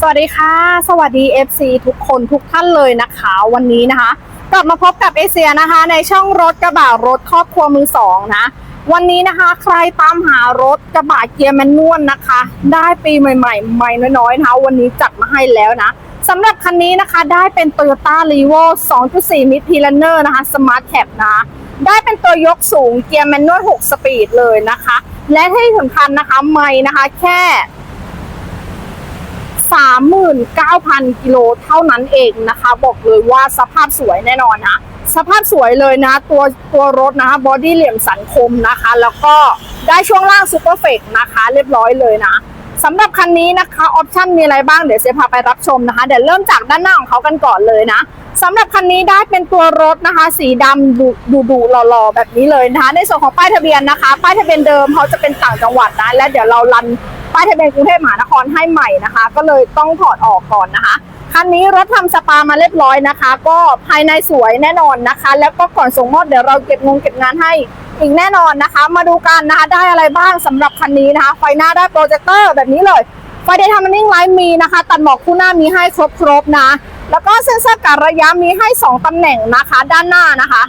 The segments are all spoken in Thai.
สวัสดีค่ะ สวัสดี FC ทุกคนทุกท่านเลยนะคะ วันนี้นะคะ กลับมาพบกับเอเชียนะคะ ในช่องรถกระบะรถครอบครัวมือสองนะ วันนี้นะคะใครตามหารถกระบะเกียร์แมนนวลนะคะ ได้ปีใหม่ๆใหม่น้อยๆนะคะวันนี้จัดมาให้แล้วนะสำหรับคันนี้นะคะได้เป็น Toyota r e v o 2.4 Mid p l a n e r นะคะ Smart Cap นะ ได้เป็นตัวยกสูงเกียร์แมนนวล 6 สปีดเลยนะคะ และที่สำคัญนะคะ ไม่นะคะแค่ 39,000 กิโลเท่านั้นเองนะคะ บอกเลยว่าสภาพสวยแน่นอนนะ สภาพสวยเลยนะ ตัวตัวรถนะคะบอดี้เหลี่ยมสันคมนะคะ แล้วก็ได้ช่วงล่างซูเปอร์เฟกนะคะเรียบร้อยเลยนะสำหรับคันนี้นะคะออปชั่นมีอะไรบ้างเดี๋ยวเซพาไปรับชมนะคะ เดี๋ยวเริ่มจากด้านหน้าของเขากันก่อนเลยนะสำหรับคันนี้ได้เป็นตัวรถนะคะ สีดำดูดูดูหล่อๆแบบนี้เลยนะคะ ในส่วนของป้ายทะเบียนนะคะ ป้ายทะเบียนเดิมเขาจะเป็นต่างจังหวัดนะและเดี๋ยวเรารัน ป้ายทะเบียนกรุงเทพมหานครให้ใหม่นะคะ ก็เลยต้องถอดออกก่อนนะคะคันนี้รถทำสปามาเรียบร้อยนะคะ ก็ภายในสวยแน่นอนนะคะ แล้วก็ก่อนส่งมอบเดี๋ยวเราเก็บงงเก็บงานให้อีกแน่นอนนะคะ มาดูกันนะคะได้อะไรบ้างสำหรับคันนี้นะคะ ไฟหน้าได้โปรเจคเตอร์แบบนี้เลยไฟเดย์ทำมันนิ่งไลท์มีนะคะ ตัดหมอกคู่หน้ามีให้ครบๆนะ แล้วก็เซ็นเซอร์การระยะมีให้ 2ตำแหน่งนะคะ ด้านหน้านะคะ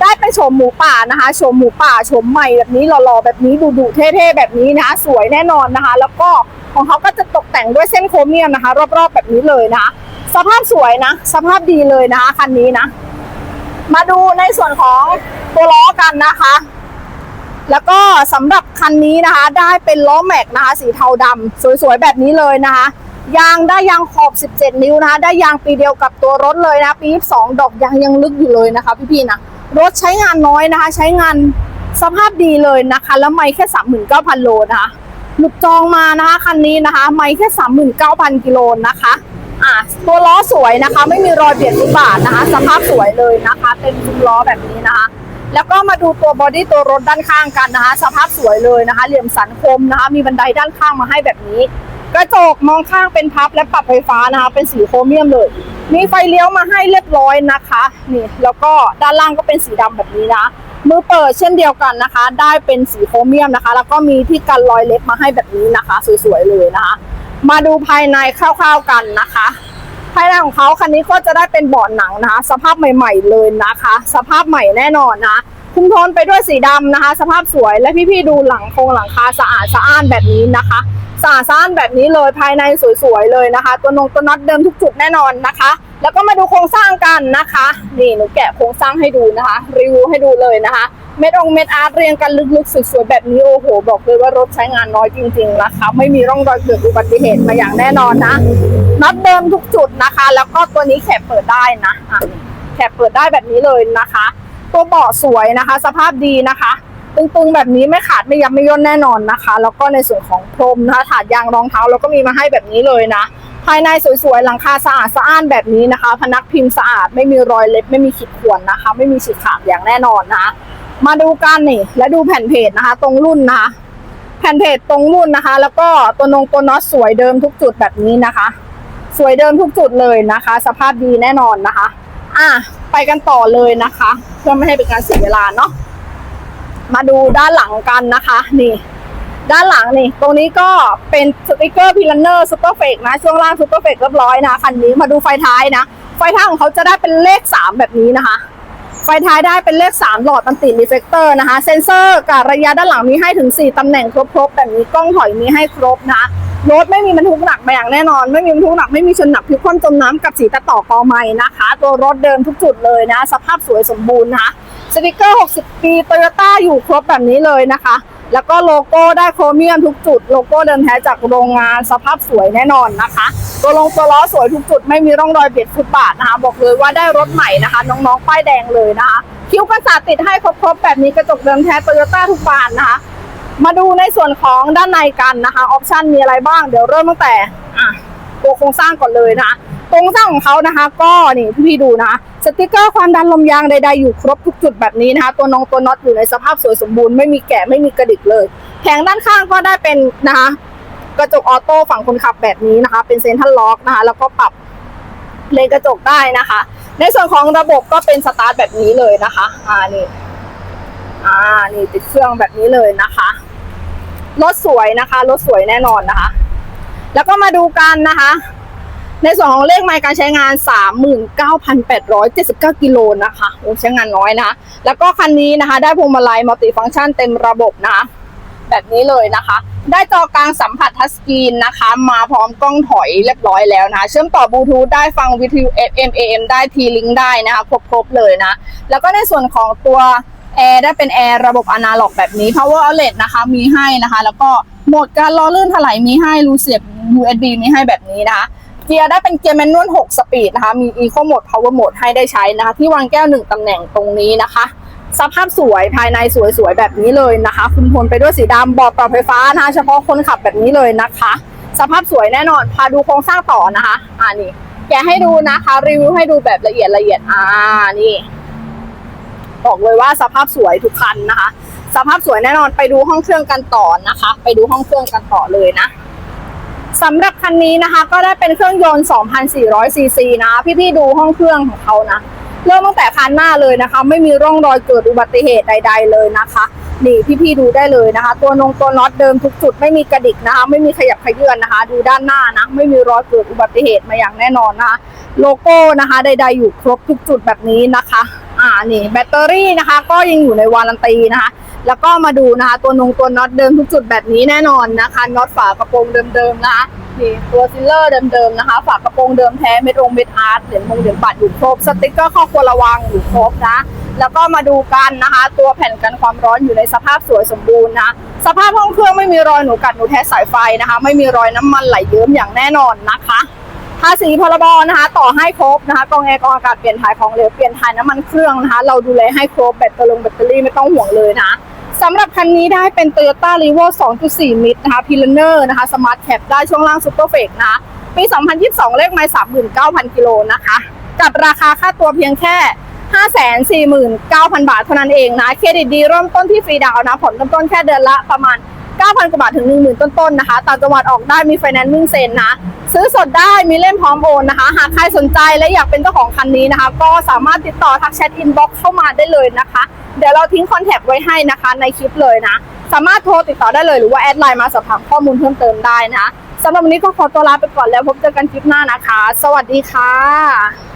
ได้เป็นโฉมหมูป่านะคะโฉมหมูป่าโฉมใหม่แบบนี้หล่อๆแบบนี้ดุๆเท่ๆแบบนี้นะคะสวยแน่นอนนะคะ แล้วก็ของเขาก็จะตกแต่งด้วยเส้นโครเมียมนะคะ รอบๆแบบนี้เลยนะคะสภาพสวยนะ สภาพดีเลยนะคะคันนี้นะ มาดูในส่วนของตัวล้อกันนะคะ แล้วก็สำหรับคันนี้นะคะ ได้เป็นล้อแม็กนะคะ สีเทาดำสวยๆแบบนี้เลยนะคะยางได้ยางขอบ 17 นิ้วนะคะ ได้ยางปีเดียวกับตัวรถเลยนะ ปี 22 ดอกยางยังลึกอยู่เลยนะคะพี่ๆนะ รถใช้งานน้อยนะคะ ใช้งานสภาพดีเลยนะคะ แล้วไม่แค่ 39,000 โลนะคะหลุดจองมานะคะคันนี้นะคะ ไม่แค่ 39,000 กิโลนะคะอะตัวล้อสวยนะคะ ไม่มีรอยเบียดฟุตบาทนะคะ สภาพสวยเลยนะคะ เป็นซุ้มล้อแบบนี้นะคะ แล้วก็มาดูตัวบอดี้ตัวรถด้านข้างกันนะคะ สภาพสวยเลยนะคะ เหลี่ยมสันคมนะคะ มีบันไดด้านข้างมาให้แบบนี้ กระจกมองข้างเป็นพับและปรับไฟฟ้านะคะ เป็นสีโครเมียมเลย มีไฟเลี้ยวมาให้เรียบร้อยนะคะนี่แล้วก็ด้านล่างก็เป็นสีดำแบบนี้นะมือเปิดเช่นเดียวกันนะคะ ได้เป็นสีโครเมียมนะคะ แล้วก็มีที่กันรอยเล็บมาให้แบบนี้นะคะ สวยๆเลยนะคะ มาดูภายในคร่าวๆกันนะคะ ภายในของเขาคันนี้ก็จะได้เป็นเบาะหนังนะคะ สภาพใหม่ ๆ เลยนะคะ สภาพใหม่แน่นอนนะคุมทนไปด้วยสีดำนะคะ สภาพสวยและพี่ๆดูหลังโครงหลังคาสะอาดสะอ้านแบบนี้นะคะ สะอาดสะอ้านแบบนี้เลยภายในสวยๆเลยนะคะ ตัวนงตัวน็อตเดิมทุกจุดแน่นอนนะคะ แล้วก็มาดูโครงสร้างกันนะคะ นี่หนูแกะโครงสร้างให้ดูนะคะ รีวิวให้ดูเลยนะคะ เม็ดองเม็ดอาร์ตเรียงกันลึกๆสวยๆแบบนี้โอ้โห บอกเลยว่ารถใช้งานน้อยจริงๆนะคะไม่มีร่องรอยเกิดอุบัติเหตุมาอย่างแน่นอนนะน็อตเดิมทุกจุดนะคะ แล้วก็ตัวนี้แคบเปิดได้นะแคบเปิดได้แบบนี้เลยนะคะ ตัวเบาะสวยนะคะ สภาพดีนะคะ ตึงๆแบบนี้ไม่ขาดไม่ยับไม่ย่นแน่นอนนะคะ แล้วก็ในส่วนของพรมนะคะถาดยางรองเท้าเราก็มีมาให้แบบนี้เลยนะ ภายในสวยๆหลังคาสะอาดสะอ้านแบบนี้นะคะ พนักพิมพ์สะอาดไม่มีรอยเล็บไม่มีขีดข่วนนะคะ ไม่มีฉีกขาดอย่างแน่นอนนะมาดูกันนี่ และดูแผ่นเพจนะคะ ตรงรุ่นนะคะแผ่นเพจตรงรุ่นนะคะ แล้วก็ตัวนงตัวน็อตสวยเดิมทุกจุดแบบนี้นะคะ สวยเดิมทุกจุดเลยนะคะ สภาพดีแน่นอนนะคะ อะไปกันต่อเลยนะคะ เพื่อไม่ให้เป็นการเสียเวลาเนาะ มาดูด้านหลังกันนะคะนี่ด้านหลังนี่ ตรงนี้ก็เป็นสติกเกอร์พิลันเนอร์ซูเปอร์เฟกนะ ช่วงล่างซูเปอร์เฟกเรียบร้อยนะคันนี้มาดูไฟท้ายนะ ไฟท้ายของเขาจะได้เป็นเลข 3 แบบนี้นะคะ ไฟท้ายได้เป็นเลข 3 หลอดมันติดรีเฟกเตอร์นะคะ เซนเซอร์กับระยะด้านหลังมีให้ถึง 4 ตำแหน่งครบๆแบบนี้กล้องถอยมีให้ครบนะรถไม่มีบรรทุกหนักมาอย่างแน่นอน ไม่มีบรรทุกหนักไม่มีชนหนักพิคว่ำจมน้ำกับสีตะต่อกอไม้นะคะ ตัวรถเดิมทุกจุดเลยนะ สภาพสวยสมบูรณ์นะคะ สติกเกอร์ 60 ปีโตโยต้าอยู่ครบแบบนี้เลยนะคะ แล้วก็โลโก้ได้โครเมียมทุกจุด โลโก้เดิมแท้จากโรงงานสภาพสวยแน่นอนนะคะ ตัวลงตัวล้อสวยทุกจุด ไม่มีร่องรอยเบียดฟุตบาทนะคะ บอกเลยว่าได้รถใหม่นะคะ น้องๆ ป้ายแดงเลยนะคะ คิ้วกันศาติดให้ครบๆแบบนี้กระจกเดิมแท้โตโยต้าทุกบานนะคะมาดูในส่วนของด้านในกันนะคะ ออปชันมีอะไรบ้าง เดี๋ยวเริ่มตั้งแต่อะตัวโครงสร้างก่อนเลยนะคะ โครงสร้างของเขานะคะ ก็นี่พี่ๆดูนะสติกเกอร์ความดันลมยางใดๆอยู่ครบทุกจุดแบบนี้นะคะ ตัวนองตัวน็อตอยู่ในสภาพสวยสมบูรณ์ไม่มีแกะไม่มีกระดิกเลยแผงด้านข้างก็ได้เป็นนะคะกระจกออโต้ฝั่งคนขับแบบนี้นะคะ เป็นเซนทรัลล็อกนะคะ แล้วก็ปรับเลนกระจกได้นะคะ ในส่วนของระบบก็เป็นสตาร์ทแบบนี้เลยนะคะอ่านี่อ่านี่ติดเครื่องแบบนี้เลยนะคะรถสวยนะคะรถสวยแน่นอนนะคะ แล้วก็มาดูกันนะคะ ในส่วนของเลขไมล์การใช้งาน 39,879 กิโลนะคะโอ้ใช้งานน้อยนะ แล้วก็คันนี้นะคะ ได้พวงมาลัยมัลติฟังก์ชันเต็มระบบนะ แบบนี้เลยนะคะ ได้จอกลางสัมผัสทัชสกรีนนะคะ มาพร้อมกล้องถอยเรียบร้อยแล้วนะคะเชื่อมต่อบลูทูธได้ฟังวิทยุ FM AM ได้ทีลิงได้นะคะครบๆเลยนะ แล้วก็ในส่วนของตัวแอร์ได้เป็นแอร์ระบบอนาล็อกแบบนี้ power outlet นะคะมีให้นะคะ แล้วก็โหมดการล้อลื่นถลายมีให้รูเสียบ USB มีให้แบบนี้นะคะ เกียร์ได้เป็นเกียร์แมนนวล6สปีดนะคะ มี Eco Mode Power Mode ให้ได้ใช้นะคะ ที่วางแก้ว 1ตำแหน่งตรงนี้นะคะ สภาพสวยภายในสวยๆ แบบนี้เลยนะคะคุณพลไปด้วยสีดำบาะปรับไฟฟ้านะคะ เฉพาะคนขับแบบนี้เลยนะคะ สภาพสวยแน่นอน พาดูโครงสร้างต่อนะคะ อ่านี่ แกให้ดูนะคะ รีวิวให้ดูแบบละเอียดละเอียด อ่า นี่บอกเลยว่าสภาพสวยทุกคันนะคะ สภาพสวยแน่นอนไปดูห้องเครื่องกันต่อนะคะ ไปดูห้องเครื่องกันต่อเลยนะ สำหรับคันนี้นะคะ ก็ได้เป็นเครื่องยนต์ 2,400 ซีซีนะ พี่ๆดูห้องเครื่องของเขานะ เริ่มตั้งแต่คันหน้าเลยนะคะ ไม่มีร่องรอยเกิดอุบัติเหตุใด ๆ เลยนะคะนี่พี่ๆดูได้เลยนะคะ ตัวนงตัวน็อตเดิมทุกจุดไม่มีกระดิกนะคะ ไม่มีขยับขยื่นนะคะ ดูด้านหน้านะไม่มีรอยเกิดอุบัติเหตุมาอย่างแน่นอนนะคะ โลโก้นะคะ ใด ๆ อยู่ครบทุกจุดแบบนี้นะคะ อ่านี่แบตเตอรี่นะคะ ก็ยังอยู่ในวารันตีนะคะ แล้วก็มาดูนะคะ ตัวนงตัวน็อตเดิมทุกจุดแบบนี้แน่นอนนะคะน็อตฝากระโปรงเดิมๆนะคะนี่ตัวซิลเลอร์เดิมๆนะคะ ฝากระโปรงเดิมแท้เม็ดรงเม็ดอาร์ตเหรียญพงเหรียญบาทอยู่ครบสติ๊กเกอร์ข้อควรระวังอยู่ครบนะแล้วก็มาดูกันนะคะ ตัวแผ่นกันความร้อนอยู่ในสภาพสวยสมบูรณ์นะสภาพห้องเครื่องไม่มีรอยหนูกัดหนูแทะสายไฟนะคะ ไม่มีรอยน้ำมันไหลเยิ้มอย่างแน่นอนนะคะภาษีพรบนะคะ ต่อให้ครบนะคะกองแอร์กองอากาศเปลี่ยนถ่ายของเหลวเปลี่ยนถ่ายน้ำมันเครื่องนะคะ เราดูแลให้ครบแบตตอรี่แบตเตอรี่ไม่ต้องห่วงเลยนะ สำหรับคันนี้ได้เป็น Toyota r e v o 2.4 มิตรนะคะ p i l a n e r นะคะ Smart Cap ได้ช่วงล่าง Super f a k นะคะปี 2022 เลขไมล์39,000 กิโลนะคะ กับราคาค่าตัวเพียงแค่ 549,000 บาทเท่านั้นเองนะ เครดิตดีเริ่มต้นที่ฟรีดาวนะ ผ่อนเริ่มต้นแค่เดือนละประมาณ9,000 กว่าบาทถึง 10,000 ต้นๆนะคะ ต่างจังหวัดออกได้มีไฟแนนซ์มิ่งเซ็นนะ ซื้อสดได้มีเล่มพร้อมโอนนะคะ หากใครสนใจและอยากเป็นเจ้าของคันนี้นะคะ ก็สามารถติดต่อทักแชทอินบ็อกซ์เข้ามาได้เลยนะคะ เดี๋ยวเราทิ้งคอนแทคไว้ให้นะคะในคลิปเลยนะ สามารถโทรติดต่อได้เลยหรือว่าแอดไลน์มาสอบถามข้อมูลเพิ่มเติมได้นะสำหรับวันนี้ก็ขอตัวลาไปก่อนแล้วพบเจอกันคลิปหน้านะคะ สวัสดีค่ะ